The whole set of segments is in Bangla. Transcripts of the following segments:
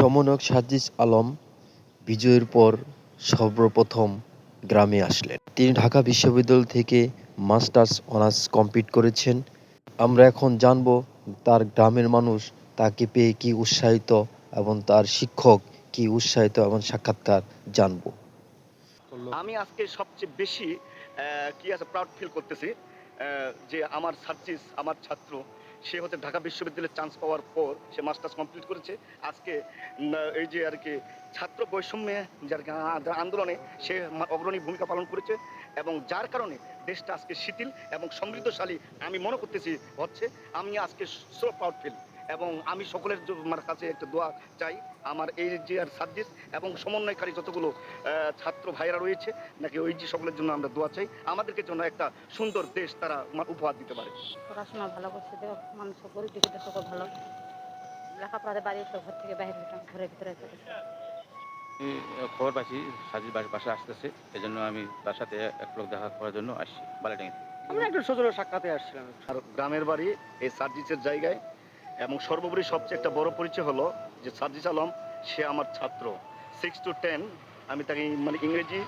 সমন্বয়ক সাজিস আলম বিজয়ের পর সর্বপ্রথম গ্রামে আসলেন। তিনি ঢাকা বিশ্ববিদ্যালয় থেকে মাস্টার্স অনার্স কমপ্লিট করেছেন। আমরা এখন জানব তার গ্রামের মানুষ তাকে পেয়ে কি উৎসাহিত এবং তার শিক্ষক কি উৎসাহিত এবং সাক্ষাৎকার জানব। আমি আজকে সবচেয়ে বেশি কি আছে প্রাউড ফিল করতেছি। যে আমার সার্চিস, আমার ছাত্র, সে হচ্ছে ঢাকা বিশ্ববিদ্যালয়ে চান্স পাওয়ার পর সে মাস্টার্স কমপ্লিট করেছে। আজকে এই যে আর কি ছাত্র বৈষম্যে যার আন্দোলনে সে অগ্রণী ভূমিকা পালন করেছে এবং যার কারণে দেশটা আজকে শিথিল এবং সমৃদ্ধশালী, আমি মনে করতেছি হচ্ছে, আমি আজকে সো প্রাউড ফিল এবং আমি সকলের আমার কাছে একটা দোয়া চাই আমার এই যে আর সার্জিস এবং সমন্বয়কারী যতগুলো ছাত্র ভাইরা রয়েছে নাকি ওই যে সকলের জন্য আমরা দোয়া চাই আমাদেরকে জন্য একটা সুন্দর দেশ তারা উপহার দিতে পারে। পড়াশোনা ভালো করছে মানুষ গরিব দুঃখীটা সকল ভালো। লেখাপড়াতে বাড়ি এসে ঘর থেকে বাইরে ঘরের ভিতরে খবর পাচ্ছি সাজিদ বাস- আসতেছে এই জন্য আমি তার সাথে এক লোক দেখা করার জন্য আসছি বালিডাঙ্গি আমরা একটু সজোরে সাক্ষাতে আসছিলাম। আর গ্রামের বাড়ি এই সার্জিসের জায়গায় এবং সর্বোপরি সবচেয়ে একটা বড় পরিচয় হলো যে সার্জিস আলম, সে আমার ছাত্র। সিক্স টু টেন আমি তাকে মানে ইংরেজি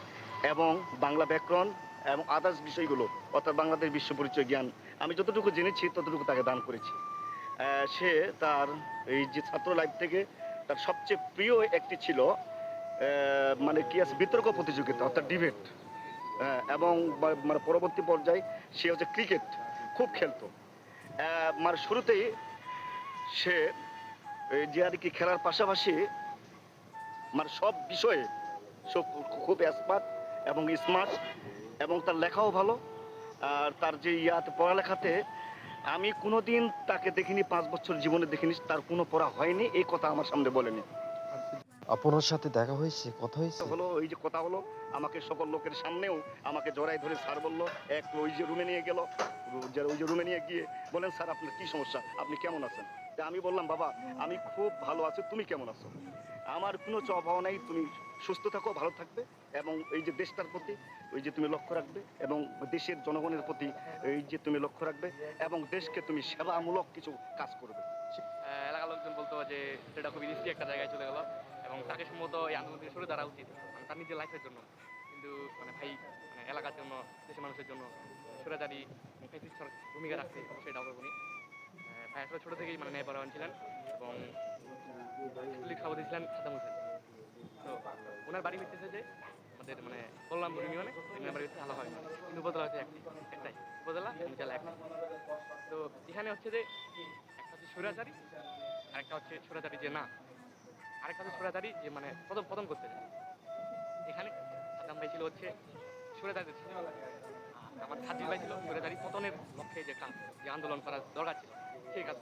এবং বাংলা ব্যাকরণ এবং আদার্স বিষয়গুলো, অর্থাৎ বাংলাদেশ বিশ্ব পরিচয় জ্ঞান, আমি যতটুকু জেনেছি ততটুকু তাকে দান করেছি। সে তার এই যে ছাত্র লাইফ থেকে তার সবচেয়ে প্রিয় একটি ছিল মানে কি আছে, বিতর্ক প্রতিযোগিতা, অর্থাৎ ডিবেট এবং মানে পরবর্তী পর্যায়ে সে হচ্ছে ক্রিকেট খুব খেলতো। মানে শুরুতেই সে এই যে আর কি খেলার পাশাপাশি মানে সব বিষয়ে সব খুব এক্সপার্ট এবং স্মার্ট এবং তার লেখাও ভালো। আর তার যে ইয়াতে পড়ালেখাতে আমি কোনো দিন তাকে দেখিনি পাঁচ বছর জীবনে দেখিনি তার কোনো পড়া হয়নি এই কথা আমার সামনে বলেনি। আপনার সাথে দেখা হয়েছে কথা হয়েছে? হলো ওই যে কথা হলো আমাকে সকল লোকের সামনেও আমাকে জড়াই ধরে স্যার বলল এক ওই যে রুমে নিয়ে গেল ওই যে রুমে নিয়ে গিয়ে বলেন স্যার আপনার কি সমস্যা? আপনি কেমন আছেন? তা আমি বললাম, বাবা, আমি খুব ভালো আছি, তুমি কেমন আছো? আমার কোনো চাওয়া নাই, তুমি সুস্থ থাকো, ভালো থাকবে এবং এই যে দেশটার প্রতি, ওই যে তুমি লক্ষ্য রাখবে এবং দেশের জনগণের প্রতি এই যে তুমি লক্ষ্য রাখবে এবং দেশকে তুমি সেবামূলক কিছু কাজ করবে। এলাকার লোকজন বলতো যে, সেটা খুবই রিস্কি একটা জায়গায় চলে গেল এবং তাকে সম্ভবত এই আন্দোলন থেকে সরে দাঁড়া উচিত। মানে তার নিজের লাইফের জন্য। কিন্তু মানে ভাই মানে এলাকার জন্য, দেশের মানুষের জন্য সরাদারি ফেসিস্টর ভূমিকা রাখছে, সেটা অবগণী ভাই আসলে ছোটো থেকেই মানে ন্যায় ন্যায়পরায়ণ ছিলেন এবং ছাত্রলীগ সভাপতি ছিলেন সাদ্দাম হোসেন। তো ওনার বাড়ি হচ্ছে যে আমাদের মানে কল্যাণপুর ইউনিয়নে ওনার বাড়ি হচ্ছে হয় কিন্তু উপজেলা হচ্ছে একটি, একটাই উপজেলা জেলা একটাই তো এখানে হচ্ছে যে একটা হচ্ছে স্বৈরাচারী আরেকটা হচ্ছে স্বৈরাচারী যে না, আরেকটা হচ্ছে স্বৈরাচারী যে মানে প্রথম প্রথম করতে যায়। এখানে সাদ্দাম ভাই ছিল হচ্ছে আর আমার ভাই ছিল পতনের লক্ষ্যে যে কাজ যে আন্দোলন করার দরকার ছিল। সেই কাজগুলো